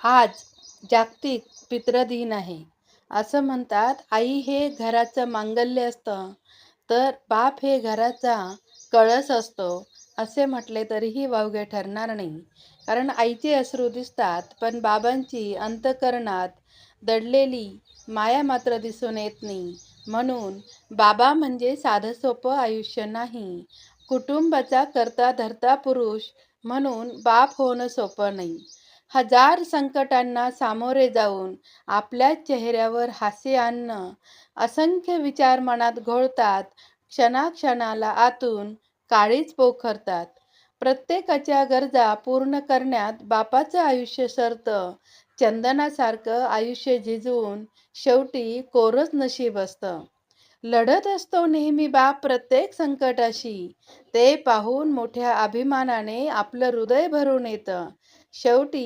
आज जागतिक पितृदिन आहे. असं म्हणतात आई हे घराचं मांगल्य असतं तर बाप हे घराचा कळस असतो असे म्हटले तरीही वावगे ठरणार नाही. कारण आईचे अश्रू दिसतात पण बाबांची अंतकरणात दडलेली माया मात्र दिसून येत नाही. म्हणून बाबा म्हणजे साधं सोपं आयुष्य नाही. कुटुंबाचा करता धरता पुरुष म्हणून बाप होणं सोपं नाही. हजार संकटांना सामोरे जाऊन आपल्या चेहऱ्यावर हास्य आणणं. असंख्य विचार मनात घोळतात क्षणाक्षणाला आतून काळीच पोखरतात. प्रत्येकाच्या गरजा पूर्ण करण्यात बापाचं आयुष्य सरतं. चंदनासारखं आयुष्य झिजवून शेवटी कोरच नशीब असतं. लढत असतो नेहमी बाप प्रत्येक संकटाशी. ते पाहून मोठ्या अभिमानाने आपलं हृदय भरून येतं. शेवटी